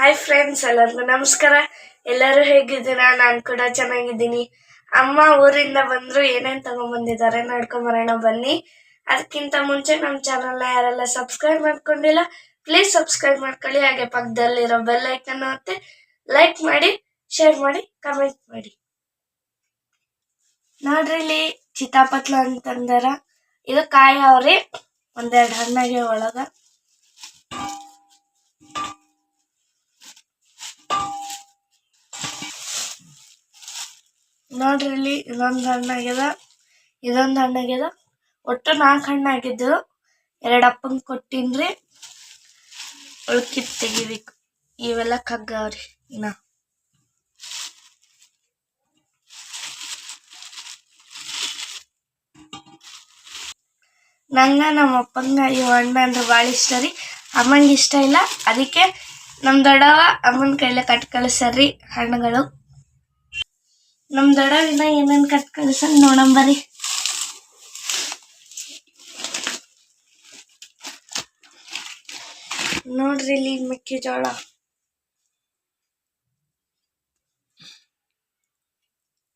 Hi friends ಎಲ್ಲರಿಗೂ ನಮಸ್ಕಾರ. ಎಲ್ಲರೂ ಹೇಗಿದ್ದೀರಾ? ನಾನು ಕೂಡ ಚೆನ್ನಾಗಿದ್ದೀನಿ. ಅಮ್ಮ ಊರಿಂದ ಬಂದರು ಏನೇನು ತಗೊಂಡ್ಬಂದಿದ್ದಾರೆ ನೋಡ್ಕೊಂಬರೋಣ ಬನ್ನಿ. ಅದಕ್ಕಿಂತ ಮುಂಚೆ ನಮ್ಮ ಚಾನಲ್ನ ಯಾರೆಲ್ಲ ಸಬ್ಸ್ಕ್ರೈಬ್ ಮಾಡ್ಕೊಂಡಿಲ್ಲ ಪ್ಲೀಸ್ ಸಬ್ಸ್ಕ್ರೈಬ್ ಮಾಡ್ಕೊಳ್ಳಿ. ಹಾಗೆ ಪಕ್ಕದಲ್ಲಿರೋ ಬೆಲ್ ಐಕನ್ ಮತ್ತೆ ಲೈಕ್ ಮಾಡಿ ಶೇರ್ ಮಾಡಿ ಕಮೆಂಟ್ ಮಾಡಿ. ನೋಡ್ರಿ ಇಲ್ಲಿ ಚಿತಾಪತ್ಲ ಅಂತಂದಾರ. ಇದು ಕಾಯಿ ಅವ್ರಿ. ಒಂದೆರಡು ಹಣ್ಣಾಗೆ ಒಳಗ. ನೋಡ್ರಿ ಇಲ್ಲಿ ಇದೊಂದು ಹಣ್ಣಾಗ್ಯದ ಇದೊಂದು ಹಣ್ಣಾಗ್ಯದ ಒಟ್ಟು ನಾಲ್ಕು ಹಣ್ಣಾಗಿದ್ದು ಎರಡು ಅಪ್ಪನ್ ಕೊಟ್ಟಿನ್ರಿ. ಉಳ್ಕಿದ್ ತೆಗಿಬೇಕು. ಇವೆಲ್ಲ ಕಗ್ಗವ್ರಿ ಇನ್ನ. ನಂಗ ನಮ್ಮ ಅಪ್ಪಂಗ ಇವು ಹಣ್ಣು ಅಂದ್ರೆ ಭಾಳ ಇಷ್ಟ ರೀ. ಅಮ್ಮಂಗೆ ಇಷ್ಟ ಇಲ್ಲ. ಅದಕ್ಕೆ ನಮ್ಮ ದೊಡ್ಡವ ಅಮ್ಮನ ಕೈಲೇ ಕಟ್ ಕಳಿಸ್ಯಾರ್ರಿ ಹಣ್ಣುಗಳು. ನಮ್ ದೊಡ್ಡವಿನ ಏನೇನ್ ಕಟ್ ಕಳ್ಸನ್ ನೋಡಂಬರಿ ನೋಡ್ರಿ ಇಲ್ಲಿ ಮೆಕ್ಕೆಜೋಳ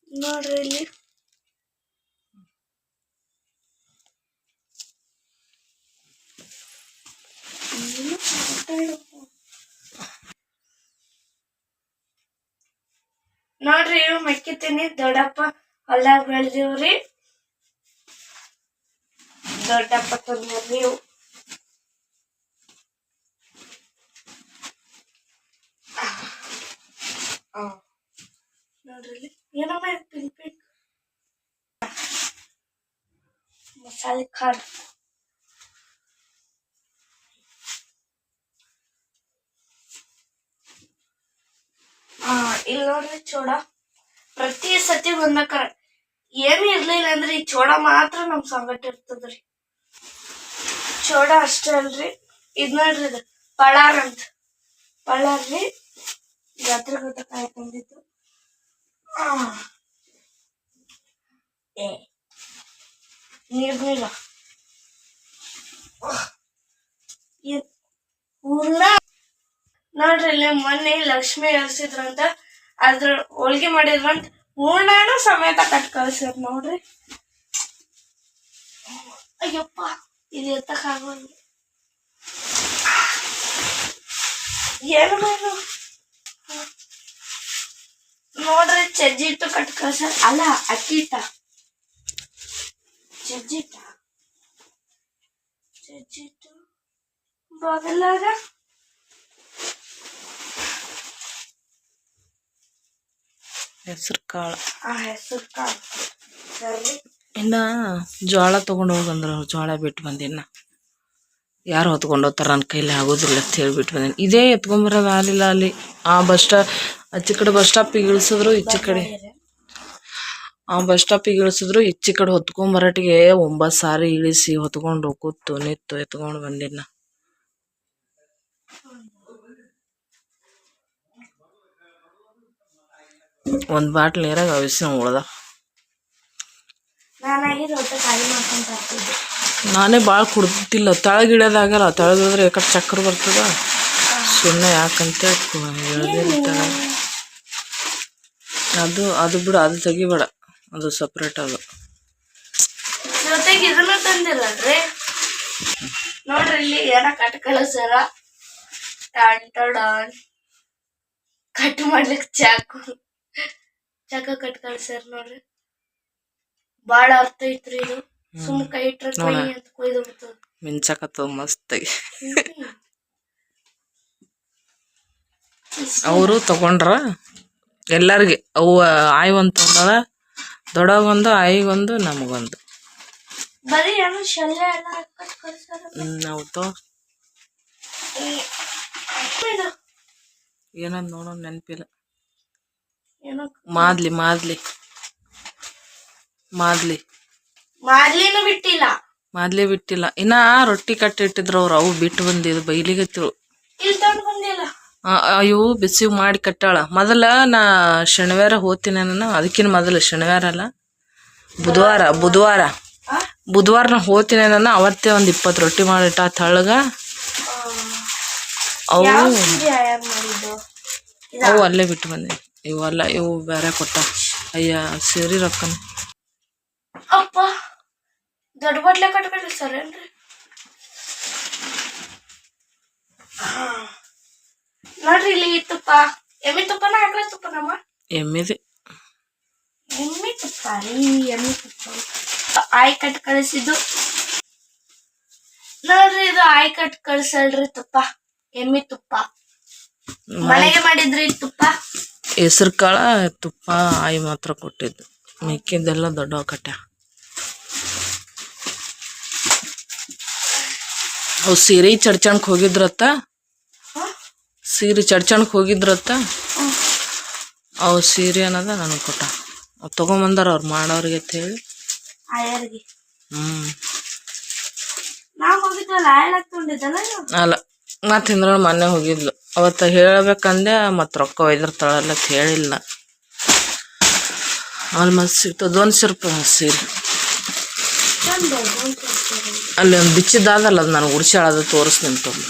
ನೋಡ್ರಿ ಇಲ್ಲಿ ಏನು ಮಾತಾಡಪ್ಪ. ನೋಡ್ರಿ ಇವು ಮೆಕ್ಕಿತೀನಿ. ದೊಡ್ಡಪ್ಪ ಹೊಲ್ದಾಗ ಬೆಳ್ದಿವ್ರಿ ದೊಡ್ಡಪ್ಪ ತಂದ್ರಿ. ಇವು. ನೋಡ್ರಿ ಏನಮ್ಮ ಪಿಂಕ್ ಪಿಂಕ್? ಮಸಾಲೆ ಖಾರ ಆ ಇಲ್ಲಿ ನೋಡ್ರಿ ಚೋಡ. ಪ್ರತಿ ಸತಿ ಬಂದಕ್ಕಾರ ಏನು ಇರ್ಲಿಲ್ಲ ಅಂದ್ರೆ ಈ ಚೋಡ ಮಾತ್ರ ನಮ್ ಸಂಗಟ ಇರ್ತದ್ರಿ. ಚೋಡ ಅಷ್ಟೇ ಅಲ್ರಿ. ಇದ್ ನೋಡ್ರಿ ಇದು ಪಳಾರ್ ಅಂತ. ಪಳಾರ್ರಿ ಜಾತ್ರೆ ಗೊತ್ತ ಕಾಯಿ ತಂದಿತ್ತು ಏ. ನೀರ್ ನೀರ. ಊರ್ನ? ನೋಡ್ರಿ ಇಲ್ಲಿ ಮೊನ್ನೆ ಲಕ್ಷ್ಮಿ ಎಳ್ಸಿದ್ರಂತ. ಅದ್ರ ಹೋಳ್ಗೆ ಮಾಡಿದ್ರಂತ ಹೂರ್ಣಾನು ಸಮೇತ ಕಟ್ ಕಳ್ಸ್ಯಾರ ನೋಡ್ರಿ. ಅಯ್ಯಪ್ಪ, ಇದು ಎತ್ತಕ್ ಆಗೋಲ್ಲ ಏನು ಮಾಡು ನೋಡ್ರಿ ಚಜ್ಜಿ ಹಿಟ್ಟು ಕಟ್ ಕಳ್ಸ್ಯಾರ. ಅಲ್ಲ, ಅಕ್ಕಿ ಹಿಟ್ಟ ಚಜ್ಜಿ ಹಿಟ್ಟ ಚಜ್ಜಿ ಹಿಟ್ಟು ಬಾಗಲಾಗ ಹೆಸರು ಕಾಳು. ಹೆಸರು ಕಾಳು. ಇನ್ನ ಜೋಳ ತಗೊಂಡು ಹೋಗಂದ್ರ ಜೋಳ ಬಿಟ್ಟು ಬಂದಿನ್ನ ಯಾರು ಹೊತ್ಕೊಂಡು ಹೋಗ್ತಾರ ನನ್ನ ಕೈಲಿ ಆಗೋದಿಲ್ಲ ಅಂತ ಹೇಳ್ಬಿಟ್ಟು ಬಂದೀನಿ ಇದೇ ಎತ್ಕೊಂಬರೋದು ಆಗಲಿಲ್ಲ ಅಲ್ಲಿ. ಆ ಬಸ್ ಸ್ಟಾಪ್ ಆಚೆ ಕಡೆ ಬಸ್ ಸ್ಟಾಪಿಗೆ ಇಳಿಸಿದ್ರು ಈಚೆ ಕಡೆ ಆ ಬಸ್ ಸ್ಟಾಪಿಗೆ ಇಳಿಸಿದ್ರು ಈಚೆ ಕಡೆ ಹೊತ್ಕೊಂಬರಟಿಗೆ ಒಂಬತ್ತು ಸಾರಿ ಇಳಿಸಿ ಹೊತ್ಕೊಂಡು ಕೂತು ನಿತ್ತು ಎತ್ಕೊಂಡು ಬಂದಿನ್ನ ಒಂದು ಬಾಟ್ಲ್ ನೀರಾಗ ಅವಿಸಿನ ಉಳ್ದ ನಾನೇ ಭಾಳ ಕುಡ್ದಿಲ್ಲ ತಳಗಿಡೋದಾಗಲ್ಲ ತಳಗಿಡಿದ್ರೆ ಯಾಕಡೆ ಚಕ್ರ ಬರ್ತದ. ಸುಮ್ಮನೆ ಯಾಕಂತ ಅದು ಅದು ಬಿಡು ಅದು ತೆಗಿಬೇಡ. ಅದು ಸಪ್ರೇಟ್ ಅದು. ಜೊತೆಗೆ ಇದನ್ನ ತಂದಿರಲ್ರಿ? ನೋಡ್ರಿ ಇಲ್ಲಿ ಏನ ಕಟ್ ಕಳಿಸ್ಯಾರ ಟಾನ್ ಟಡಾನ್ ಕಟ್ ಮಾಡ್ಲಿಕ್ ಚಾಕು. ಚಾಕು ಕಟ್ ಸರ್ ನೋಡ್ರಿ. ಬಾಳ ಅರ್ಥ ಐತ್ರಿ ಇದು. ಸುಮ್ ಕೈ ಇಟ್ರ ಕೈ ಅಂತ ಕೊಯ್ದು ಬಿಡ್ತದ. ಮಸ್ತ್. ಮಸ್ತಾಗಿ ಅವರು ತಗೊಂಡ್ರ ಎಲ್ಲರಿಗೆ. ಅವು ಆಯ್ ಒಂದು ತಗೊಂಡ ದೊಡ್ಡಗೊಂದು ಆಯಿಗೊಂದು ನಮಗೊಂದು. ಬರೀ ಏನೋ ಶಲ್ಯ ಎಲ್ಲ ಕಟ್ ಕಳ್ಸ್ಯಾರ ನಾವು ತೋ. ಇದು. ಏನಂದ್ ನೋಡೋ ನೆನಪಿಲ್ಲ. ಏನೋ ಮಾದ್ಲಿ ಮಾದ್ಲಿ. ಮಾದ್ಲಿ. ಮಾಡ್ಲಿನೂ ಬಿಟ್ಟಿಲ್ಲ. ಮಾದ್ಲಿ ಬಿಟ್ಟಿಲ್ಲ. ಇನ್ನ ರೊಟ್ಟಿ ಕಟ್ಟಿಟ್ಟಿದ್ರು ಅವ್ರು ಅವು ಬಿಟ್ಟು ಬಂದಿದ್ದು ಬೈಲಿಗತ್ತಿರು ಇಲ್ಲಿ ತಗೊಂಡ್ ಬಂದಿಲ್ಲ. ಇವು ಬಿಸಿ ಮಾಡಿ ಕಟ್ಟಾಳ. ಮೊದಲ ನಾ ಶನಿವಾರ ಹೋತೀನಿ ನಾನು ಅದಕ್ಕಿಂತ ಮೊದಲು ಶನಿವಾರ ಅಲ್ಲ. ಬುಧವಾರ ಬುಧವಾರ. ಆ? ಬುಧವಾರ ನಾ ಹೋಗ್ತೀನಿ ನಾನು ಅವತ್ತೇ ಒಂದು ಇಪ್ಪತ್ತು ರೊಟ್ಟಿ ಮಾಡಿಟ್ಟ ತಳಗ ಅವು ಯಾವ ಸೀರೆ ಯಾರು ಮಾಡಿದ್ದು ಅವು ಅಲ್ಲೇ ಬಿಟ್ಟು ಬಂದೆ ಇವಲ್ಲ ಇವು ಬೇರೆ ಕೊಟ್ಟ. ಅಯ್ಯ ಸೇರಿ ರೊಕ್ಕನ. ಅಪ್ಪ ದೊಡ್ಡ ಬಟ್ಲೆ ಕಟ್ಬಿಡ್ರಿ ಸರ್ ಏನ್ರಿ? ನೋಡ್ರಿ ಇಲ್ಲಿ ತುಪ್ಪ. ಎಮ್ಮಿ ತುಪ್ಪನ ಆಕಳ ತುಪ್ಪನಮ್ಮ ಎಮ್ಮಿದೆ. ಎಮ್ಮಿ ತುಪ್ಪ ರೀ ಎಮ್ಮಿ ತುಪ್ಪ. ಆಯ್ ಕಟ್ ಕಳಿಸಿದ್ದು. ನೋಡ್ರಿ ಇದು ಆಯ್ ಕಟ್ ಕಳ್ಸಲ್ರಿ ತುಪ್ಪ ಎಮ್ಮಿ ತುಪ್ಪ. ಮನೆಗೆ ಮಾಡಿದ್ರಿ ತುಪ್ಪ. ಹೆಸರು ಕಾಳು ತುಪ್ಪ ಆಯಿ ಮಾತ್ರ ಕೊಟ್ಟಿದ್ದು. ಮಿಕ್ಕಿದ್ದೆಲ್ಲ ದೊಡ್ಡ ಕಟ್ಟ. ಅವು ಸೀರೆ ಚಡ್ಚಣಕ್ಕೆ ಹೋಗಿದ್ರತ್ತ? ಸೀರೆ ಚಡ್ಚಣಕ್ಕೆ ಹೋಗಿದ್ರತ್ತ? ಅವು ಸೀರೆ ಅನ್ನೋದ ನನಗೆ ಕೊಟ್ಟ. ಅವು ತಗೊಂಬಂದಾರ ಅವ್ರು ಮಾಡೋರಿಗೆ ಅಂತ ಹೇಳಿ. ಹ್ಞೂ ಅಲ್ಲ. ಮತ್ತೆ ಹಿಂದ್ರ ಮೊನ್ನೆ ಹೋಗಿದ್ಲು. ಅವತ್ತ ಹೇಳ್ಬೇಕಂದೆ ಮತ್ ರೊಕ್ಕ ಒಯ್ದಿರ್ತಾಳಲ್ಲ ಅಂತ ಹೇಳಿಲ್ಲ. ಆಲ್ಮೋಸ್ಟ್ ಸಿಗ್ತದ ಒಂದ್ ರೂಪಾಯಿ ಸೀರೆ. ಅಲ್ಲಿ ಒಂದು ಬಿಚ್ಚಿದ್ದಾದಲ್ಲ ಅದು ನನಗೆ ಉಡ್ಸಾಳದು ತೋರಿಸ್ತೀನಿ ತುಂಬ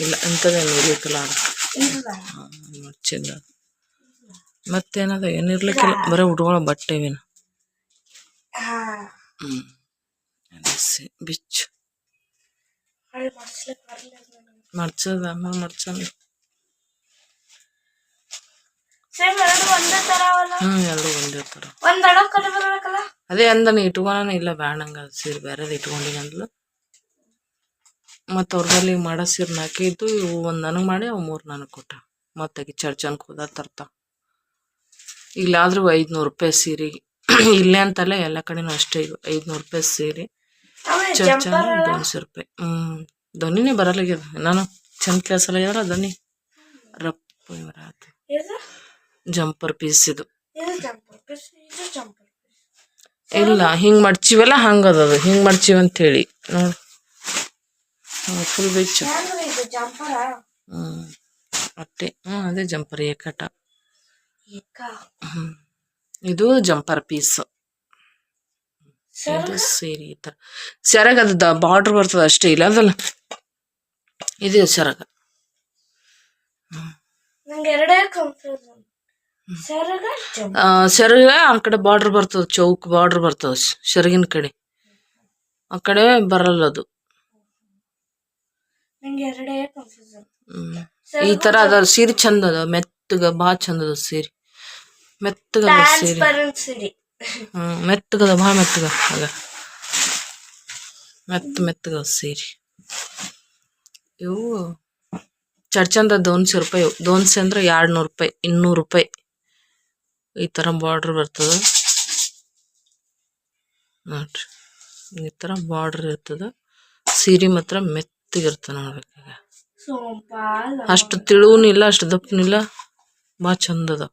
ಇಲ್ಲ? ಇಂಥದ್ದೇನು ಇರ್ಲಿಕ್ಕಿಲ್ಲ ಅದು. ಮಡ್ಚಿಲ್ಲ ಮತ್ತೇನದ ಏನಿರ್ಲಿಕ್ಕಿಲ್ಲ ಬರೀ ಉಟ್ಕೊಳ್ಳೋ ಬಟ್ಟೆ ಏನು ಹ್ಞೂ ಬಿಚ್ಚು. ಮಡ್ಚದ ಆಮೇಲೆ ಮಡ್ಚಂದ ಸೇಮ್ ಎರಡು ಒಂದೇ ತರ ಅದೇ ಅಂದನ ಇಟ್ಕೊಳನ ಇಲ್ಲ ಬ್ಯಾಡಂಗ ಸೀರೆ ಬೇರೆದು ಇಟ್ಕೊಂಡಿನ ಅಂದ್ಲು. ಮತ್ತು ಅವ್ರ ಬಲ್ಲಿ ಮಾಡೋ ಸೀರೆ ನಾಲ್ಕೈದು ಇವು ಒಂದು ನನಗೆ ಮಾಡಿ ಅವು ಮೂರು ನನಗೆ ಕೊಟ್ಟ. ಮತ್ತೆ ಚರ್ಚ್ ಹೋದ ತರ್ತ. ಇಲ್ಲಾದ್ರೂ ಐದ್ನೂರ್ ರೂಪಾಯಿ ಸೀರೆ. ಇಲ್ಲೇ ಅಂತಲ್ಲ ಎಲ್ಲ ಕಡೆನೂ ಅಷ್ಟೇ ಐದ್ನೂರ್ ರೂಪಾಯಿ ಸೀರೆ. ಚರ್ಚ್ ಅಂದ್ರೆ ರೂಪಾಯಿ. ಹ್ಞೂ ಧ್ವನಿನೇ ಬರಲಾಗ್ಯದ ನಾನು ಚಂದ ಕೆಲಸ ಧ್ವನಿ ರಪ್ಪ ಜಂಪರ್ ಪೀಸ್ ಇದು. ಇಲ್ಲ ಹಿಂಗ್ ಮಡ್ಚಿವಲ್ಲ ಹಂಗದ ಹಿಂಗ್ ಮಡ್ಚಿವಿ ಅಂತ ಹೇಳಿ ನೋಡು ಫುಲ್ ಬೆಚ್ಚು ಹ್ಞೂ ಅಟ್ಟೆ. ಹ್ಮ್ ಅದೇ ಜಂಪರ್ ಏಕಟ. ಹ್ಞೂ ಹ್ಮ್. ಇದು ಜಂಪರ್ ಪೀಸ್ ಇದು ಸೀರೆ ಈ ಥರ ಸೆರಗ ಅದು ಬಾರ್ಡರ್ ಬರ್ತದ ಅಷ್ಟೇ ಇಲ್ಲ ಅದಲ್ಲ ಇದು ಸೆರಗ ಸೆರಗ ಆ, ಕಡೆ ಬಾರ್ಡರ್ ಬರ್ತದ ಚೌಕ್ ಬಾರ್ಡರ್ ಬರ್ತದ ಸೆರಗಿನ ಕಡೆ. ಆ ಕಡೆ ಬರಲ್ಲ ಅದು. ಈ ತರ ಅದ ಸೀರೆ ಚಂದ ಅದ ಮೆತ್ತಗ ಬಾ ಚಂದದ ಅದ ಸೀರೆ. ಮೆತ್ತಗ ಸೀರೆ. ಮೆತ್ತಗದ ಭಾಳ ಮೆತ್ತಗ. ಆಗ. ಮೆತ್ತ ಮೆತ್ತಗ ಅದ ಸೀರೆ. ಇವು ಚರ್ಚಂದ ದೋನ್ಸಿ ರೂಪಾಯಿ. ಇವು. ದೋನ್ಸಿ ಅಂದ್ರೆ ಎರಡು ನೂರು ರೂಪಾಯಿ ಇನ್ನೂರು ರೂಪಾಯಿ. ಈ ತರ ಬಾರ್ಡರ್ ಬರ್ತದ. ನೋಡ್ರಿ. ಈ ತರ ಬಾರ್ಡರ್ ಇರ್ತದ. ಸೀರೆ ಮಾತ್ರ ಮೆತ್ತಗಿರ್ತದ ನೋಡ್ಬೇಕಾಗ ಸೋಂಪಾಲ. ಅಷ್ಟು ತಿಳುವನಿಲ್ಲ ಅಷ್ಟು ದಪ್ಪನಿಲ್ಲ ಭಾಳ ಬಾ ಚಂದ ಅದ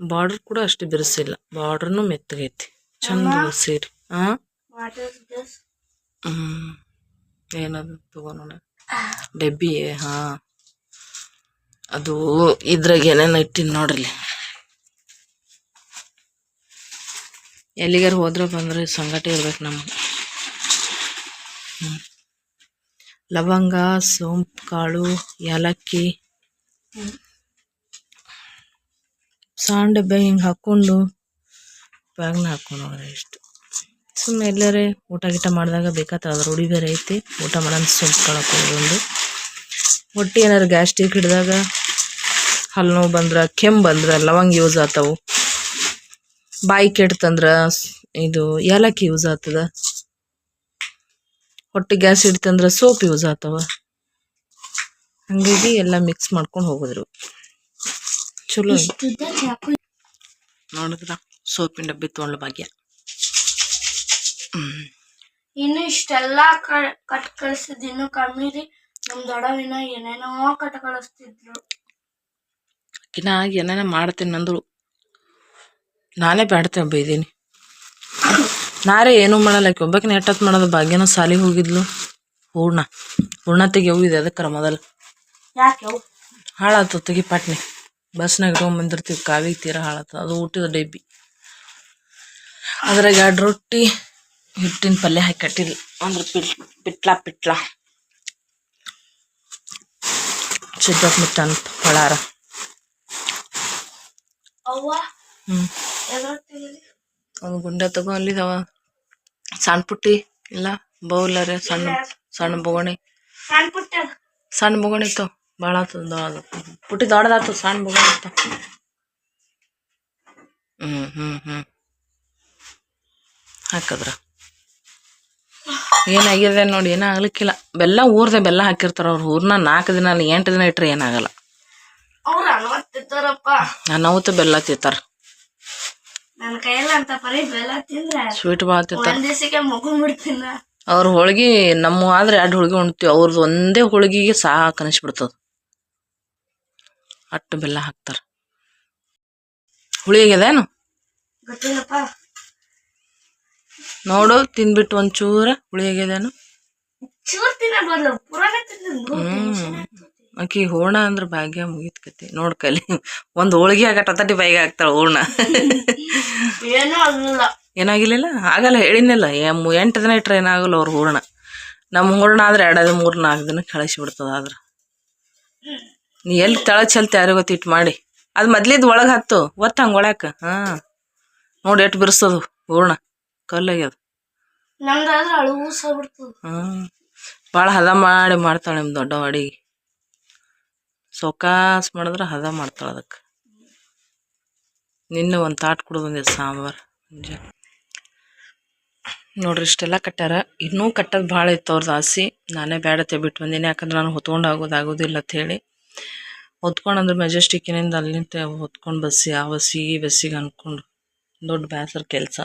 ಬಾರ್ಡರ್ ಕೂಡ ಅಷ್ಟು ಬಿರುಸಿಲ್ಲ. ಬಾರ್ಡರ್ನು ಮೆತ್ತಗೈತಿ. ಚಂದ ಸೀರೆ ಹಾ ಹ್ಮ್. ಏನದು ತಗೋಣ ಡಬ್ಬಿ ಹಾ. ಅದು ಇದ್ರಾಗ ಏನೇನ ಇಟ್ಟಿನಿ ನೋಡ್ರಿ. ಎಲ್ಲಿಗಾರ ಹೋದ್ರೆ ಬಂದ್ರೆ ಸಂಘಟ ಇರ್ಬೇಕು ನಮ್ಗೆ. ಹ್ಮ್. ಲವಂಗ ಸೋಂಪು ಕಾಳು ಏಲಕ್ಕಿ. ಸಣ್ಣ ಡಬ್ಬೆ ಹಿಂಗೆ ಹಾಕ್ಕೊಂಡು ಬ್ಯಾಗ್ನ ಹಾಕ್ಕೊಂಡು ಹೋದ್ರೆ ಇಷ್ಟು. ಸುಮ್ಮನೆ ಎಲ್ಲರೇ ಊಟ ಗೀಟ ಮಾಡಿದಾಗ ಬೇಕಾತ ಅದ್ರ ರೂಢಿ ಬೇರೆ ಐತಿ. ಊಟ ಮಾಡೋಣ ಕಳಕ್ಕೆ ಒಂದು. ಹೊಟ್ಟೆ ಏನಾರು ಗ್ಯಾಸ್ಟ್ರಿಕ್ ಹಿಡಿದಾಗ ಹಲ್ಲು ನೋವು ಬಂದ್ರೆ, ಕೆಮ್ಮು ಬಂದ್ರೆ, ಲವಂಗ ಯೂಸ್ ಆತವು ಬಾಯಿ ಕೆಡ್ತಂದ್ರೆ ಇದು ಏಲಕ್ಕಿ ಯೂಸ್ ಆಗ್ತದ. ಹೊಟ್ಟೆ ಗ್ಯಾಸ್ ಹಿಡಿತಂದ್ರೆ ಸೋಪ್ ಯೂಸ್ ಆಗ್ತಾವ. ಹಂಗಾಗಿ ಎಲ್ಲ ಮಿಕ್ಸ್ ಮಾಡ್ಕೊಂಡು ಹೋಗಿದ್ರು. ಚಲೋ ಚಾಕು ನೋಡಿದ್ರ? ಸೋಪಿನ ಡಬ್ಬಿ ತೊಗೊಂಡು ಭಾಗ್ಯ ಇನ್ನು ಇಷ್ಟೆಲ್ಲ ಕಟ್ ಕಳಿಸಿದ್ ಇನ್ನು ಕಮ್ಮಿ ರೀ. ನಮ್ ದೊಡ್ಡವಿನ ಏನೇನೋ ಕಟ್ ಕಳಿಸ್ತಿದ್ರು. ಆಕಿನ ಏನೇನ ಮಾಡ್ತೀನಿ ಅಂದ್ರು ನಾನೇ ಬ್ಯಾಡ್ತೇನೆ ಬೈದೀನಿ ನಾರೇ ಏನೂ ಮಾಡಲ್ಲ. ಆಕೆ ಒಬ್ಬಾಕಿನ ಎಟ್ಟತ್ ಮಾಡೋದು. ಭಾಗ್ಯನ ಸಾಲಿಗೆ ಹೋಗಿದ್ಲು. ಹೂರ್ಣ. ಹೂರ್ಣ ತೆಗಿಯವು ಇದೆ ಅದಕ್ಕರ ಮೊದಲು. ಯಾಕೆ ಹಾಳಾತು ತೆಗಿ ಪಟ್ನೆ. ಬಸ್ನಾಗ ಇಟ್ಕೊಂಬಂದಿರ್ತೀವಿ ಕಾವಿಗೆ ತೀರ ಹಾಳತ್ತ ಅದು ಊಟದ ಡಬ್ಬಿ. ಅದ್ರಾಗ ಎರಡು ರೊಟ್ಟಿ ಹಿಟ್ಟಿನ ಪಲ್ಯ ಹಾಕಿ ಕಟ್ಟಿಲ್ಲ ಅಂದ್ರೆ ಪಿಟ್ ಪಿಟ್ಲ ಪಿಟ್ಲ ಸಿದ್ದಪ್ಪ ಅಂತ ಎದ್ರತ್ತಿದ್ದೀರಿ ಒಂದು ಗುಂಡ ತಗೋ ಅಲ್ಲಿದಾವ. ಸಣ್ಣ ಪುಟ್ಟಿ ಇಲ್ಲ? ಬೌಲರೆ ಸಣ್ಣ ಸಣ್ಣ ಬೊಗಣಿ. ಸಣ್ಣ ಬೊಗಣಿ ಇತ್ತು. ಭಾಳ ಆತದ ಪುಟ್ಟಿ ದೊಡ್ಡದಾತು ಸಣ್ಣ ಇತ್ತು ಹ್ಞೂ ಹ್ಞೂ ಹ್ಞೂ ಹಾಕದ್ರ. ಏನಾಗಿದೆ ನೋಡಿ ಏನೂ ಆಗ್ಲಿಕ್ಕಿಲ್ಲ. ಬೆಲ್ಲ ಊರ್ದೆ ಬೆಲ್ಲ ಹಾಕಿರ್ತಾರ ಅವ್ರ. ಊರ್ನ ನಾಲ್ಕು ದಿನ ಎಂಟು ದಿನ ಇಟ್ರೆ ಏನಾಗಲ್ಲ ಅವ್ರ ಅನ್ವತ್ತಿದ್ದಾರಪ್ಪ ನಾವತ್ತು ಬೆಲ್ಲ ತಿಂತಾರ. ಸ್ವೀಟ್ ಭಾಳ ತಿಂತಾರ. ಅವ್ರ ಹೋಳ್ಗಿ ನಮ್ಮ ಆದ್ರೆ ಎರಡು ಹೋಳ್ಗಿ ಉಣ್ತೀವಿ. ಅವ್ರದ್ದು ಒಂದೇ ಹೋಳಿಗೆಗೆ ಸಾಕು ಅನಿಸ್ಬಿಡ್ತದ. ಅಟ್ಟು ಬೆಲ್ಲ ಹಾಕ್ತಾರ. ಹುಳಿ ಆಗ್ಯದೇನು ನೋಡು ತಿಂದ್ಬಿಟ್ಟು ಒಂಚೂರ ಹುಳಿ ಆಗ್ಯದೇನು ತಿಂದ ಆಕಿ ಹೂರ್ಣ ಅಂದ್ರೆ ಭಾಗ್ಯ ಮುಗಿತ್ ಕತಿ. ನೋಡ್ ಕಲಿ ಒಂದ್ ಹೋಳಿಗೆ ಆಗಟ್ಟ ತಟ್ಟಿ ಬಾಯಿಗೆ ಹಾಕ್ತಾಳ ಹೂರ್ಣ. ಏನಾಗಿಲ್ಲ ಆಗಲ್ಲ ಹೇಳಿನಲ್ಲ ಎಂಟು ದಿನ ಇಟ್ರೆ ಏನಾಗಲ್ಲ ಅವ್ರ ಹೂರ್ಣ. ನಮ್ಮ ಹೂರ್ಣ ಆದ್ರೆ ಎರಡು ಮೂರು ನಾಲ್ಕು ದಿನ ಕಳಿಸಿ ಬಿಡ್ತದ ಆದ್ರ. ನೀ ಎಲ್ಲಿ ತಳ ಚೆಲ್ತಿ ಯಾರು ಗೊತ್ತಿಟ್ಟು ಮಾಡಿ. ಅದು ಮೊದ್ಲಿದ್ದು ಒಳಗೆ ಹತ್ತು ಒತ್ತ ಹಂಗೆ ಒಳಕ ಹಾ. ನೋಡಿ ಎಟ್ಟು ಬಿರ್ಸೋದು ಹೂರ್ಣ. ಕಲ್ಲಾಗ್ಯದ. ಹ್ಮ್ ಭಾಳ ಹದ ಮಾಡಿ ಮಾಡ್ತಾಳೆ ನಿಮ್ಮ ದೊಡ್ಡ ಅಡಿಗೆ ಸೊಕಾಸ್ ಮಾಡಿದ್ರೆ ಹದ ಮಾಡ್ತಾಳೆ ಅದಕ್ಕೆ ನಿನ್ನೆ ಒಂದು ತಾಟ್ ಕುಡ್ದು ಸಾಂಬಾರ್. ನೋಡ್ರಿ ಇಷ್ಟೆಲ್ಲ ಕಟ್ಟಾರ ಇನ್ನೂ ಕಟ್ಟೋದು ಭಾಳ ಇತ್ತು ಅವ್ರದ್ದು ಆಸೆ ನಾನೇ ಬೇಡತ್ತೆ ಬಿಟ್ಟು ಬಂದೀನಿ. ಯಾಕಂದ್ರೆ ನಾನು ಹೊತ್ಕೊಂಡು ಆಗೋದಾಗೋದಿಲ್ಲ ಅಂತ ಹೇಳಿ. ಹೊತ್ಕೊಂಡು ಅಂದ್ರೆ ಮೆಜೆಸ್ಟಿಕ್ಕಿನಿಂದ ಅಲ್ಲಿಂದ ಹೊತ್ಕೊಂಡು ಬಸ್ಸಿ ಆ ಬಸ್ಸಿಗೆ, ಈ ಬಸ್ಸಿಗೆ ಅನ್ಕೊಂಡು ದೊಡ್ಡ ಬೇಸರ ಕೆಲಸ.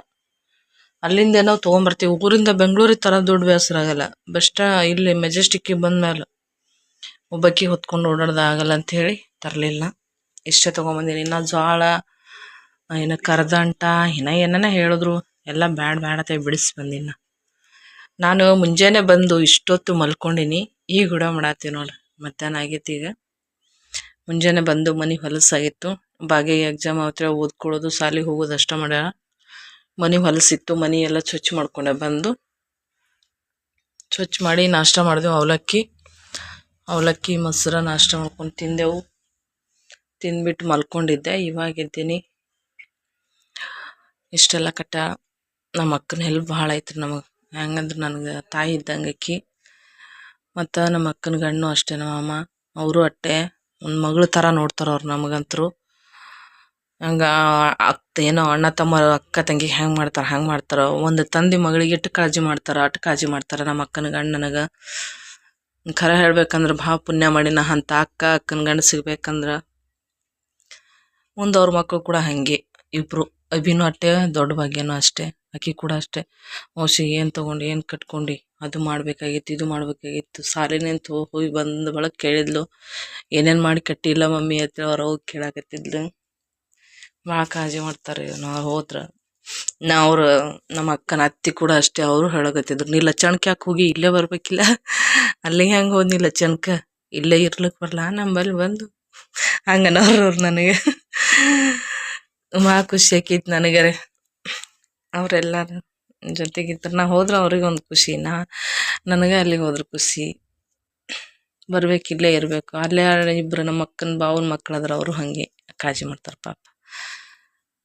ಅಲ್ಲಿಂದ ಏನೋ ತೊಗೊಂಬರ್ತೀವಿ. ಊರಿಂದ ಬೆಂಗಳೂರಿಗೆ ತರ ದೊಡ್ಡ ಬೇಸರ ಆಗಲ್ಲ. ಬೆಸ್ಟ ಇಲ್ಲಿ ಮೆಜೆಸ್ಟಿಕ್ಕಿಗೆ ಬಂದ್ಮೇಲೆ ಒಬ್ಬಕ್ಕಿ ಹೊತ್ಕೊಂಡು ಓಡಾಡ್ದು ಆಗಲ್ಲ ಅಂತ ಹೇಳಿ ತರಲಿಲ್ಲ. ಇಷ್ಟೇ ತೊಗೊಂಬಂದಿನಿ. ಇನ್ನು ಜೋಳ ಇನ್ನು ಕರ್ದಂಟ, ಇನ್ನ ಏನೇನ ಹೇಳಿದ್ರು. ಎಲ್ಲ ಬ್ಯಾಡ ಬ್ಯಾಡತೆ ಬಿಡಿಸಿ ಬಂದಿನ ನಾನು ಮುಂಜಾನೆ ಬಂದು ಇಷ್ಟೊತ್ತು ಮಲ್ಕೊಂಡಿನಿ. ಈಗ ಗುಡ ಮಾಡತ್ತೀವಿ ನೋಡಿ ಮಧ್ಯಾಹ್ನ ಆಗೈತಿ ಈಗ? ಮುಂಜಾನೆ ಬಂದು ಮನೆ ಹೊಲಸಾಗಿತ್ತು. ಬಾಗೆ ಎಕ್ಸಾಮ್ ಅವತ್ತರ ಓದ್ಕೊಳ್ಳೋದು ಸಾಲಿಗೆ ಹೋಗೋದು ಅಷ್ಟ ಮಾಡ್ಯಾರ ಮನೆ ಹೊಲಸಿತ್ತು ಮನೆ ಎಲ್ಲ ಸ್ವಚ್ಛ ಮಾಡ್ಕೊಂಡೆ ಬಂದು. ಸ್ವಚ್ಛ ಮಾಡಿ ನಾಷ್ಟ ಮಾಡಿದೆವು, ಅವಲಕ್ಕಿ. ಅವಲಕ್ಕಿ, ಮೊಸರ ನಾಷ್ಟ ಮಾಡ್ಕೊಂಡು ತಿಂದೆವು. ತಿಂದ್ಬಿಟ್ಟು ಮಲ್ಕೊಂಡಿದ್ದೆ, ಇವಾಗ ಇದ್ದೀನಿ. ಇಷ್ಟೆಲ್ಲ ಕಟ್ಟ, ನಮ್ಮ ಅಕ್ಕನ ಹೆಲ್ಪ್ ಭಾಳ ಐತ್ರಿ ನಮಗೆ. ಹೆಂಗಂದ್ರೆ ನನಗೆ ತಾಯಿ ಇದ್ದಂಗೆ ಅಕ್ಕಿ. ಮತ್ತು ನಮ್ಮ ಅಕ್ಕನ ಗಂಡು ಅಷ್ಟೇ, ನಮ್ಮ ಅಮ್ಮ ಅವರು ಅಟ್ಟೆ. ಒಂದು ಮಗಳ ತರ ನೋಡ್ತಾರೆ ಅವ್ರು ನಮಗಂತ್ರು. ಹಂಗ ಏನೋ ಅಣ್ಣ ತಮ್ಮ ಅಕ್ಕ ತಂಗಿ ಹೆಂಗ್ ಮಾಡ್ತಾರ ಹಂಗ್ ಮಾಡ್ತಾರ. ಒಂದು ತಂದೆ ಮಗಳಿಗೆ ಇಟ್ಟು ಕಾಳಜಿ ಮಾಡ್ತಾರ ಅಷ್ಟು ಕಾಳಜಿ ಮಾಡ್ತಾರ. ನಮ್ಮ ಅಕ್ಕನ ಗಂಡ ಖರ ಹೇಳ್ಬೇಕಂದ್ರೆ ಭಾಳ ಪುಣ್ಯ ಮಾಡಿನ ಅಂತ ಅಕ್ಕ, ಅಕ್ಕನ ಗಂಡ ಸಿಗ್ಬೇಕಂದ್ರ. ಮುಂದೆ ಅವ್ರ ಮಕ್ಕಳು ಕೂಡ ಹಾಗೆ. ಇಬ್ರು ಅಭಿನೂ ಅಷ್ಟೇ ದೊಡ್ಡ ಭಾಗ್ಯನೂ ಅಷ್ಟೇ. ಆಕಿ ಕೂಡ ಅಷ್ಟೇ. ಮೌಸಿ ಏನು ತೊಗೊಂಡು, ಏನು ಕಟ್ಕೊಂಡು. ಅದು ಮಾಡಬೇಕಾಗಿತ್ತು, ಇದು ಮಾಡಬೇಕಾಗಿತ್ತು. ಸಾಲಿನಿಂತ ಹೋಗಿ ಬಂದ ಬಳಕ ಕೇಳಿದ್ಲು, ಏನೇನು ಮಾಡಿ ಕಟ್ಟಿಲ್ಲ ಮಮ್ಮಿ ಅಂತ ಅವ್ರು ಹೋಗಿ ಕೇಳಾಕತ್ತಿದ್ಲು. ಭಾಳ ಕಾಳಜಿ ಮಾಡ್ತಾರೆ ನಾವು ಹೋದ್ರೆ. ನಾ ಅವ್ರು, ನಮ್ಮ ಅಕ್ಕನ ಅತ್ತಿ ಕೂಡ ಅಷ್ಟೇ, ಅವರು ಹೇಳಕತ್ತಿದ್ರು, ನೀ ಲಚ್ಚಣಕ್ಕೆ ಯಾಕೆ ಹೋಗಿ ಇಲ್ಲೇ ಬರ್ಬೇಕಿಲ್ಲ? ಅಲ್ಲಿ ಹೆಂಗೆ ಹೋದ್ ನೀ ಲಚ್ಚಣ್ಕ ಇಲ್ಲೇ ಇರ್ಲಿಕ್ಕೆ ಬರಲ್ಲ ನಂಬಲ್ಲಿ ಬಂದು. ಹಂಗನವ್ರು ನನಗೆ. ಭಾಳ ಖುಷಿ ಆಕೈತಿ ನನಗರೆ. ಅವರೆಲ್ಲರೂ. ಜೊತೆಗಿದ್ರು. ನಾ ಹೋದ್ರೆ ಅವ್ರಿಗೆ ಒಂದು ಖುಷಿ ನನಗೆ ಅಲ್ಲಿಗೆ ಹೋದ್ರೆ ಖುಷಿ. ಬರ್ಬೇಕು ಇಲ್ಲೇ ಇರಬೇಕು. ಅಲ್ಲೇ ಇಬ್ಬರು ನಮ್ಮ ಅಕ್ಕನ ಬಾವನ ಮಕ್ಕಳಾದ್ರೆ ಅವರು ಹಾಗೆ ಕಾಳಜಿ ಮಾಡ್ತಾರೆ ಪಾಪ.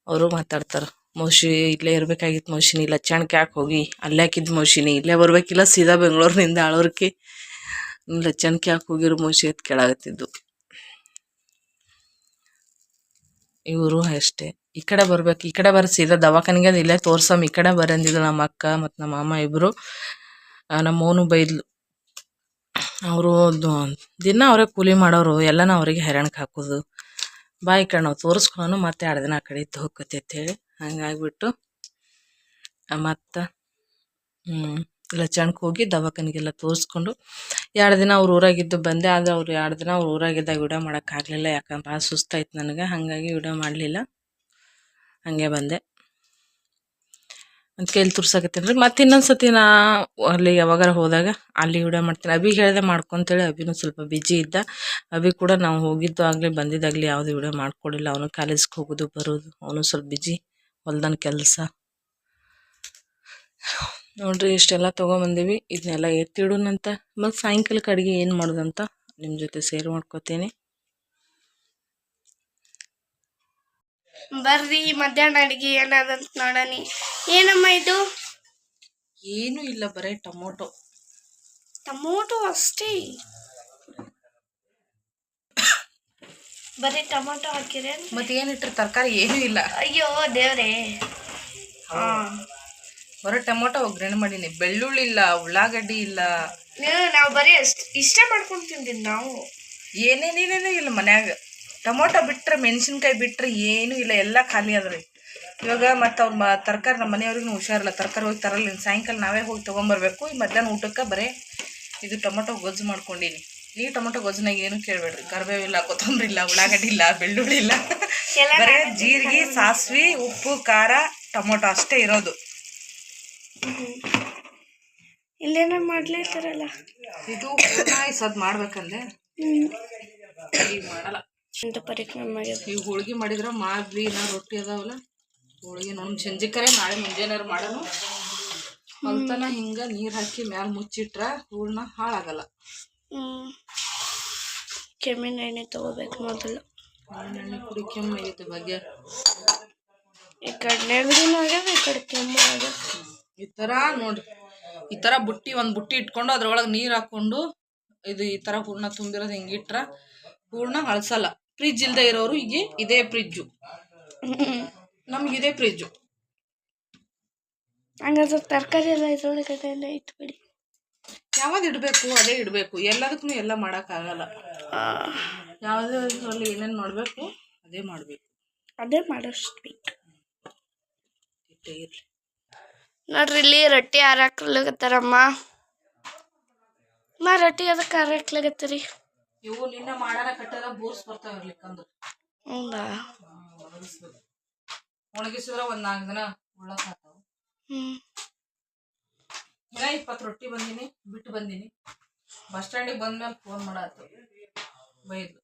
ಅವರು ಮಾತಾಡ್ತಾರೆ. ಮೌಷಿ ಇಲ್ಲೇ ಇರಬೇಕಾಗಿತ್ತು ಮೌಷಿನಿ ಇಲ್ಲ ಯಾಕೆ ಹೋಗಿ? ಅಲ್ಲೇ ಹಾಕಿದ್ದು ಮೌಷಿನಿ ಇಲ್ಲೇ ಬರಬೇಕಿಲ್ಲ, ಸೀದಾ ಬೆಂಗಳೂರಿನಿಂದ ಆಳೋರ್ಕೆ. ಇಲ್ಲ ಯಾಕೆ ಹೋಗಿರು ಮೌಷಿ ಅಂತ ಕೇಳಾಗತ್ತಿದ್ದು ಇವರು ಅಷ್ಟೇ. ಈ ಕಡೆ ಬರ್ಬೇಕು, ಈ ಕಡೆ ಬರೋ ಸೀದಾ ದವಾಖಾನಿಗೆ ಇಲ್ಲೇ ತೋರ್ಸಮ್. ಈ ಕಡೆ ಬರಂದಿದ್ರು ನಮ್ಮ ಅಕ್ಕ ಮತ್ತು ನಮ್ಮ ಮಾಮ ಇಬ್ಬರು ನಮ್ಮ ಮೌನು ಬೈದ್ಲು. ಅವರು ದಿನ ಅವರೇ ಕೂಲಿ ಮಾಡೋರು, ಎಲ್ಲನ ಅವರಿಗೆ ಹೈರಾಣಕ್ಕೆ ಹಾಕೋದು. ಬಾಯಿ ಕಡೆ ನಾವು ತೋರಿಸ್ಕೊಂಡು ಮತ್ತೆ ಎರಡು ದಿನ ಆ ಕಡೆ ಇದ್ದು ಹೋಗ್ಕತಿ ಅಂತೇಳಿ. ಹಂಗಾಗ್ಬಿಟ್ಟು ಮತ್ತು ಲಚ್ಚಣ್ಕೆ ಹೋಗಿ ದವಾಖಾನಿಗೆಲ್ಲ ತೋರಿಸ್ಕೊಂಡು ಎರಡು ದಿನ ಅವ್ರ ಊರಾಗಿದ್ದು ಬಂದೆ, ಆದರೆ ಅವ್ರು ಎರಡು ದಿನ ಅವ್ರ ಊರಾಗಿದ್ದಾಗ ವಿಡಿಯೋ ಮಾಡೋಕ್ಕಾಗಲಿಲ್ಲ ಯಾಕಂದ್ರೆ ಭಾಳ ಸುಸ್ತಾಯ್ತು ನನಗೆ, ಹಾಗಾಗಿ ವಿಡಿಯೋ ಮಾಡಲಿಲ್ಲ. ಹಾಗೆ ಬಂದೆ. ಅಂತ ಕೈಲಿ ತುರ್ಸಾಕತ್ತೀನಿ ರೀ. ಮತ್ತೆ ಇನ್ನೊಂದು ಸತಿ ನಾ ಅಲ್ಲಿ ಯಾವಾಗಾರ ಹೋದಾಗ ಅಲ್ಲಿ ವಿಡಿಯೋ ಮಾಡ್ತೀನಿ. ಅಭಿ ಹೇಳಿದೆ ಮಾಡ್ಕೊಂತೇಳಿ. ಅಭಿನೂ ಸ್ವಲ್ಪ ಬಿಜಿ ಇದ್ದ. ಅಭಿ ಕೂಡ ನಾವು ಹೋಗಿದ್ದು ಆಗಲಿ ಬಂದಿದ್ದಾಗಲಿ ಯಾವುದೇ ವಿಡಿಯೋ ಮಾಡ್ಕೊಡಿಲ್ಲ. ಅವನು ಕಾಲೇಜ್ಗೆ ಹೋಗೋದು, ಬರೋದು. ಅವನು ಸ್ವಲ್ಪ ಬಿಜಿ ಹೊಲ್ದನ ಕೆಲಸ. ನೋಡ್ರಿ ಇಷ್ಟೆಲ್ಲ ತೊಗೊಂಬಂದೀವಿ. ಇದನ್ನೆಲ್ಲ ಎತ್ತಿಡೋಣಂತ. ಮತ್ತು ಸಾಯಂಕಾಲಕ್ಕೆ ಅಡುಗೆ ಏನು ಮಾಡೋದಂತ ನಿಮ್ಮ ಜೊತೆ ಸೇರ್ ಮಾಡ್ಕೋತೀನಿ. ಬರ್ರಿ ಮಧ್ಯಾಹ್ನ ಅಡಿಗೆ ಏನಾದಂತ ನೋಡನಿ ಏನಮ್ಮ ಇದು? ಏನು ಇಲ್ಲ ಬರೀ ಟೊಮೊಟೊ. ಟೊಮೊಟೊ ಅಷ್ಟೇ? ಬರೀ ಟೊಮೊಟೊ ಹಾಕಿರೇ ಮತ್ತೆ ಏನಿಟ್ರಿ ತರಕಾರಿ ಏನೂ ಇಲ್ಲ. ಅಯ್ಯೋ ದೇವ್ರೇ. ಹಾ. ಬರೀ ಟೊಮೊಟೊ ಒಗ್ಗರಣೆ ಮಾಡೀನಿ. ಬೆಳ್ಳುಳ್ಳಿ ಇಲ್ಲ ಉಳ್ಳಾಗಡ್ಡಿ ಇಲ್ಲ. ನೀವು ನಾವು ಬರೀ ಅಷ್ಟ್ ಇಷ್ಟೇ ಮಾಡ್ಕೊಂಡು ತಿಂದಿದ್ದು ನಾವು. ಏನೇನೇನೇನೂ ಇಲ್ಲ ಮನ್ಯಾಗ. ಟೊಮೊಟೊ ಬಿಟ್ಟರೆ ಮೆಣಸಿನ್ಕಾಯಿ ಬಿಟ್ಟರೆ ಏನೂ ಇಲ್ಲ ಎಲ್ಲ ಖಾಲಿ ಅದ್ರಿ ಇವಾಗ ಮತ್ತು ಅವ್ರ ಮ ತರಕಾರಿ ನಮ್ಮ ಮನೆಯವ್ರಿಗೂ ಹುಷಾರಿಲ್ಲ. ತರಕಾರಿ ಹೋಗಿ ತರಲ್ಲ ಇನ್ನು ಸಾಯಂಕಾಲ ನಾವೇ ಹೋಗಿ ತೊಗೊಂಬರ್ಬೇಕು. ಈ ಮಧ್ಯಾಹ್ನ ಊಟಕ್ಕೆ ಬರೀ ಇದು ಟೊಮೊಟೊ ಗೊಜ್ಜು ಮಾಡ್ಕೊಂಡೀನಿ. ಈ ಟೊಮೊಟೊ ಗೊಜ್ಜನಾಗ ಏನು ಕೇಳಬೇಡ್ರಿ. ಕರಿಬೇವಿಲ್ಲ ಕೊತ್ತಂಬರಿ ಇಲ್ಲ ಉಳ್ಳಾಗಡ್ಡಿ ಇಲ್ಲ ಬೆಳ್ಳುಳ್ಳಿ ಇಲ್ಲ. ಬರೀ ಜೀರಿಗೆ ಸಾಸಿವೆ ಉಪ್ಪು ಖಾರ ಟೊಮೊಟೊ ಅಷ್ಟೇ ಇರೋದು. ಇಲ್ಲೇನ ಮಾಡ್ಲಿರ್ತಾರಲ್ಲ ಇದು ಸದ್ ಮಾಡ್ಬೇಕಂದ್ರೆ ಈಗ ಮಾಡಲ್ಲ. ಅಂತ ಪರಿಕ್ರಮ ಈ ಹೋಳಿಗೆ ಮಾಡಿದ್ರೆ ಮಾಡ್ಲಿ ನಾ ರೊಟ್ಟಿ ಅದಾವಲ್ಲ ಹೋಳಿಗೆ ನೋಡಿ ಸಂಜಿಕರೆ ನಾಳೆ ಮುಂಜಾನೆ ಮಾಡೋನು. ಹೊಲ್ತನ ಹಿಂಗ ನೀರ್ ಹಾಕಿ ಮ್ಯಾಲ ಮುಚ್ಚಿಟ್ರ ಹೂರ್ಣ ಹಾಳಾಗಲ್ಲ. ಕೆಮ್ಮಿನ ಎಣ್ಣೆ ತಗೋಬೇಕು ಮೊದಲು. ಎಣ್ಣೆ ಕುಡಿ ಕೆಮ್ಮು ಆಗೈತೆ ಬಗ್ಗೆ ಈ ಕಡೆ ನೆಗಡಿನೂ ಆಗ್ಯಾವ ಈ ಕಡೆ ಕೆಮ್ಮು ಈ ತರ ನೋಡ್ರಿ ಈ ತರ ಬುಟ್ಟಿ ಒಂದ್ ಬುಟ್ಟಿ ಇಟ್ಕೊಂಡು ಅದ್ರೊಳಗೆ ನೀರ್ ಹಾಕೊಂಡು ಇದು ಈ ತರ ಹೂರ್ಣ ತುಂಬಿರೋದು ಹಿಂಗಿಟ್ರ ಹೂರ್ಣ ಅಳ್ಸಲ್ಲ ಫ್ರಿಜ್ ಇಲ್ದೆ ಇರೋರು ಈಗ ಇದೇ ಫ್ರಿಜ್ಜು. ನಮ್ಗೆ ಇದೇ ಫ್ರಿಜ್ಜು. ಹಂಗಾದ್ರೆ ತರಕಾರಿ ಎಲ್ಲ ಇದ್ರೊಳಗಡೆ ಎಲ್ಲ ಇಟ್ಬಿಡಿ. ಯಾವ್ದು ಇಡಬೇಕು ಅದೇ ಇಡಬೇಕು. ಎಲ್ಲದಕ್ಕೂ ಎಲ್ಲ ಮಾಡೋಕ್ಕಾಗಲ್ಲ. ಯಾವುದ್ರಲ್ಲಿ ಏನೇನು ಮಾಡಬೇಕು ಅದೇ ಮಾಡಬೇಕು. ಅದೇ ಮಾಡೋಷ್ಟು ಬೇಕು. ಇರಲಿ. ನೋಡ್ರಿ ಇಲ್ಲಿ ರೊಟ್ಟಿ ಹಾರಾಕ್ಲಗತ್ತಾರಮ್ಮ ಮಾ ರೊಟ್ಟಿ ಅದಕ್ಕೆ ಹಾರಾಕ್ಲಾಗತ್ತರಿ ಇವು ನಿನ್ನ ಮಾಡಾರ ಕಟ್ಟಾರ ಬೂರ್ಸ್ ಬರ್ತಾವ ಇರ್ಲಿಕ್ಕಂದ್ರ ಹೌದಾ? ಒಣಗಿಸ್ಬೇಕು. ಒಣಗಿಸಿದ್ರೆ ಒಂದು ನಾಲ್ಕು ದಿನ ಉಳ್ಳಕ್ ಹ್ಮ್. ಈಗ ಇಪ್ಪತ್ತು ರೊಟ್ಟಿ ಬಂದಿನಿ ಬಿಟ್ಟು ಬಂದಿನಿ. ಬಸ್ ಸ್ಟ್ಯಾಂಡಿಗೆ ಬಂದ್ಮೇಲೆ ಫೋನ್ ಮಾಡಾತು. ಬೈದು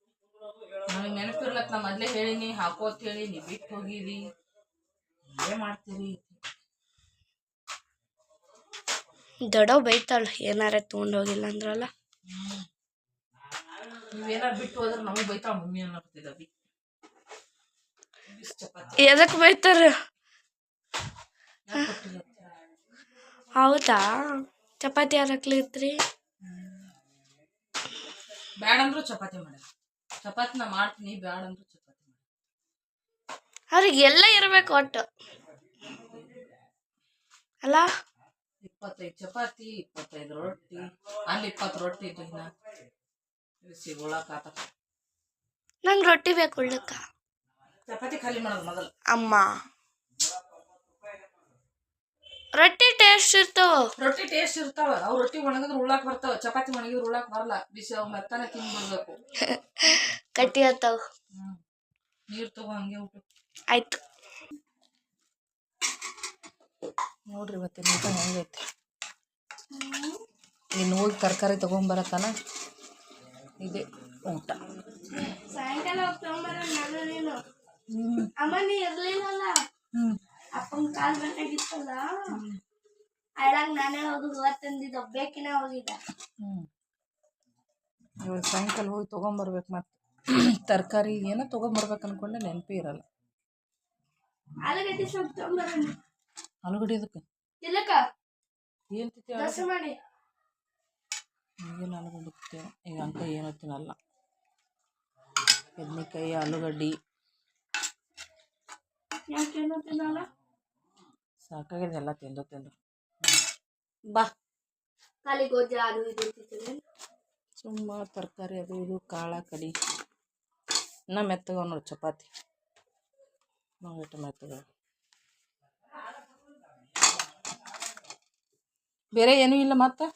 ನನಗೆ ನೆನಪಿರ್ಲಕ್ ನಾ ಮೊದಲೇ ಹೇಳಿನಿ ಹಾಕೋತ್ ಹೇಳಿ ನೀ ಬಿಟ್ಟು ಹೋಗಿದಿ. ಏನ್ ಮಾಡ್ತೀರಿ? ದೊಡ್ಡ ಬೈತಾಳ ಏನಾರ ತಗೊಂಡ್ ಹೋಗಿಲ್ಲ ಅಂದ್ರಲ್ಲ. ನೀವೇನಾರು ಬಿಟ್ಟು ಹೋದ್ರೆ ನಮಗೆ ಬೈತಾ ಮಮ್ಮಿ ಅನ್ನೋಗ್ತಿದ್ದಾವಿ ಚಪಾತಿ. ಎದಕ್ಕೆ ಬೈತಾರ? ಹೌದಾ? ಚಪಾತಿ ಹಾರಾಕ್ಲಿತ್ರಿ ಬ್ಯಾಡ ಅಂದ್ರು ಚಪಾತಿ ಮಾಡ. ಚಪಾತಿ ನಾ ಮಾಡ್ತೀನಿ ಬ್ಯಾಡಂದ್ರು ಚಪಾತಿ ಮಾಡ. ಅವ್ರಿಗೆ ಎಲ್ಲ ಇರ್ಬೇಕು ಒಟ್ಟು. ಅಲ್ಲ? ಇಪ್ಪತ್ತೈದು ಚಪಾತಿ ಇಪ್ಪತ್ತೈದು ರೊಟ್ಟಿ. ಅಲ್ಲಿ ಇಪ್ಪತ್ತು ರೊಟ್ಟಿ ಇದ್ದು ನಂಗೆ ರೊಟ್ಟಿ ಬೇಕು ಉಳ್ಳಕ್ಕ. ಚಪಾತಿ ಖಾಲಿ ಮಾಡೋದು ಮೊದಲು. ಅಮ್ಮ. ರೊಟ್ಟಿ ಟೇಸ್ಟ್ ಇರ್ತಾವ. ರೊಟ್ಟಿ ಟೇಸ್ಟ್ ಇರ್ತಾವ. ಅವ್ ರೊಟ್ಟಿ ಒಣಗಿದ್ರೆ ಉಳ್ಳಾಕ್ ಬರ್ತಾವ. ಚಪಾತಿ ಒಣಗಿದ್ರೆ ಉಳ್ಳಾಕ್ ಬರಲ್ಲ. ಬಿಸಿ ಅವ್ ಮೆತ್ತನ ತಿನ್ಬಿಡ್ಬೇಕು. ಕಟ್ಟಿ ಆತಾವ ನೀರ್ ತಗೋ ಹಂಗೆ ಊಟ ಆಯ್ತು. ನೋಡ್ರಿ ಇವತ್ತಿನ ಊಟ ಹೆಂಗೈತಿ. ಇನ್ನು ಹೋಗಿ ತರಕಾರಿ ತಗೊಂಬರತನ ಇದೆ ಊಟ. ಸಾಯಂಕಾಲ ಅಮ್ಮ ನೀ ಇರ್ಲಿಲ್ಲಲ್ಲ? ಅಪ್ಪನ ಕಾಲ್ ಬೇಕಾಗಿತ್ತಲ್ಲ ಅಳಂಗ್ ನಾನೇ ಹೋಗಿ ಇವತ್ತಂದಿದ್ದು ಒಬ್ಬೇಕಿನ ಹೋಗಿದ್ದ. ಇವತ್ತು ಸಾಯಂಕಾಲ ಹೋಗಿ ತೊಗೊಂಬರ್ಬೇಕು ಮತ್ತೆ ತರಕಾರಿ ಏನೋ ತೊಗೊಂಬರ್ಬೇಕು ಅನ್ಕೊಂಡೆ ನೆನಪೇ ಇರಲ್ಲ. ಆಲೂಗಡ್ಡೆ ಸ್ವಲ್ಪ ತೊಗೊಂಬರೋಣ. ಆಲೂಗಡ್ಡೆ ಇದಕ್ಕೆ ಇಲ್ಲಕ್ಕ. ಏನು ತಿಂತೀವಿ ಮಾಡಿ. ಈಗೇನು ಆಲೂಗಡ್ಡೆ ತಿಂತೇವೆ ಈಗ ಅಂಕ ಏನೋ ತಿನ್ನಲ್ಲ. ಬದನೆಕಾಯಿ ಆಲೂಗಡ್ಡೆ. ಸಾಕಾಗಿದೆ ಎಲ್ಲ ತಿಂದು ತಿಂದು. ಬಾ. ಸುಮ್ಮ ತರಕಾರಿ ಅದು ಇದು ಕಾಳ ಕಡಿ. ಇನ್ನ ಮೆತ್ತಗ ನೋಡಿ ಚಪಾತಿ. ನೋಡಿಟ್ಟು ಮೆತ್ತಗ ಬೇರೆ ಏನೂ ಇಲ್ಲ ಮತ್ತೆ?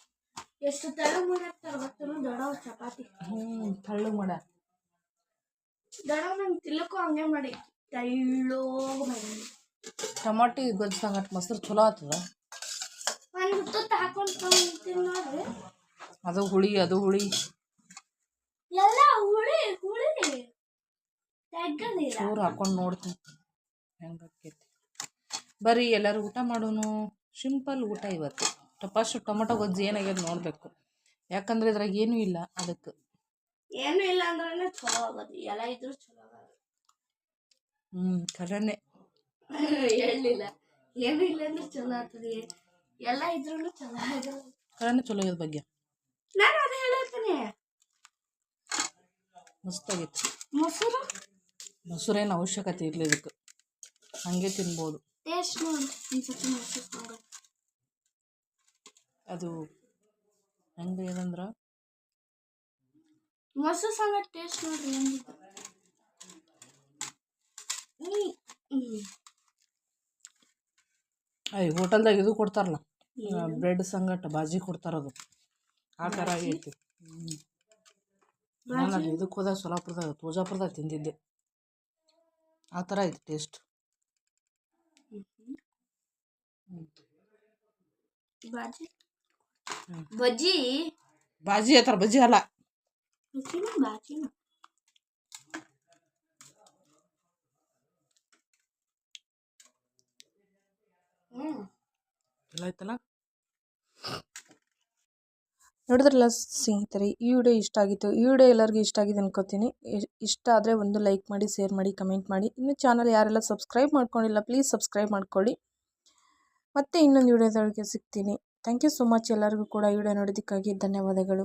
ಎಷ್ಟು ತೆಳು ಮಾಡಿರ್ತಾರ ಗೊತ್ತೇನು ಚಪಾತಿ. ಹ್ಞೂ ತಳ್ಳು ಮಾಡ ದೊಡ್ಡವ್ ನಂಗೆ ತಿಲಕ್ಕೂ ಹಂಗೆ ಮಾಡಿ ತೆಳ್ಳೋ ಮಾಡಿ. ಟಮಾಟಿ ಗೊಜ್ಜು ಸಂಗಟ್ ಮೊಸರು ಚಲೋ ಆಗ್ತದ? ಒಂದು ತುತ್ತು ಹಾಕೊಂಡು ತಿನ್ನೋದ್ರಿ ಅದು ಹುಳಿ ಅದು ಹುಳಿ. ಎಲ್ಲ ಹುಳಿ ಹುಳಿ. ತೆಗ್ಗದಿಲ್ಲ ಚೂರು ಹಾಕೊಂಡು ನೋಡ್ತೀನಿ. ಹೆಂಗೆ ಆಕೈತಿ ಬರ್ರಿ ಎಲ್ಲರೂ ಊಟ ಮಾಡೋನು. ಸಿಂಪಲ್ ಊಟ ಇವತ್ತು. ಫಸ್ಟ್ ಟೊಮೊಟೊ ಗೊಜ್ಜು ಏನಾಗ್ಯದ ನೋಡಬೇಕು. ಯಾಕಂದ್ರೆ ಇದ್ರಾಗ ಏನೂ ಇಲ್ಲ ಅದಕ್ಕೆ. ಏನು ಇಲ್ಲ ಅಂದ್ರೆ ಚಲೋ ಆಗೋದು. ಎಲ್ಲ ಇದ್ರು ಚಲೋ ಆಗೋದು. ಹ್ಞೂ ಖರೇನೆ. ಹೇಳಿಲ್ಲ ಏನು ಇಲ್ಲ ಅಂದ್ರೆ ಚಲೋ ಆಗ್ತದೆ. ಎಲ್ಲ ಇದ್ರೂ ಚಲೋ ಆಗಲ್ಲ ಖರೇನೆ ಚಲೋ ಆಗ್ಯದ ಬಗ್ಗೆ ನಾನು ಅದೇ ಹೇಳತ್ತೀನಿ ಮಸ್ತಾಗಿತ್ತು ಮೊಸರು? ಮೊಸರೇನು ಅವಶ್ಯಕತೆ ಇರಲಿ ಇದಕ್ಕೆ. ಹಾಗೆ ತಿನ್ಬೋದು. ಟೇಸ್ಟ್ ನೋಡಿ ಮೊಸರು ಅದು ಹೆಂಗೆ ಏನಂದ್ರೆ? ಮೊಸರು ಸಂಗಟ್ಟ ಟೇಸ್ಟ್ ನೋಡ್ರಿ. ಅಯ್ಯ ಹೋಟೆಲ್ದಾಗ ಇದು ಕೊಡ್ತಾರಲ್ಲ ಬ್ರೆಡ್ ಸಂಗಟ ಬಾಜಿ ಕೊಡ್ತಾರದು ಆ ಥರ ಆಗೈತಿ ನಾನು ಇದಕ್ಕೆ ಹೋದಾಗ ಸೊಲಾಪುರದಾಗ ತೋಜಾಪುರದಾಗ ತಿಂದಿದ್ದೆ. ಆ ಥರ ಐತಿ ಟೇಸ್ಟ್ ಬಾಜಿ. ಬಜ್ಜಿ? ಬಾಜಿ ಆ ಬಜ್ಜಿ ಅಲ್ಲ. ಬಜ್ಜಿನ ಬಾಜಿನ ಹ್ಮ್. ಎಲ್ಲ ನೋಡಿದ್ರಲ್ಲ ಸ್ನೇಹಿತರೆ ಈ ವಿಡಿಯೋ ಇಷ್ಟ ಆಗಿತ್ತು ಈ ವಿಡಿಯೋ ಎಲ್ಲರಿಗೂ ಇಷ್ಟ ಆಗಿದೆ ಅನ್ಕೋತೀನಿ. ಇಷ್ಟ ಆದರೆ ಒಂದು ಲೈಕ್ ಮಾಡಿ ಶೇರ್ ಮಾಡಿ ಕಮೆಂಟ್ ಮಾಡಿ. ಇನ್ನು ಚಾನಲ್ ಯಾರೆಲ್ಲ ಸಬ್ಸ್ಕ್ರೈಬ್ ಮಾಡ್ಕೊಂಡಿಲ್ಲ ಪ್ಲೀಸ್ ಸಬ್ಸ್ಕ್ರೈಬ್ ಮಾಡ್ಕೊಳ್ಳಿ. ಮತ್ತೆ ಇನ್ನೊಂದು ವಿಡಿಯೋದೊಳಗೆ ಸಿಗ್ತೀನಿ. ಥ್ಯಾಂಕ್ ಯು ಸೊ ಮಚ್ ಎಲ್ಲರಿಗೂ ಕೂಡ ವಿಡಿಯೋ ನೋಡೋದಕ್ಕಾಗಿ ಧನ್ಯವಾದಗಳು.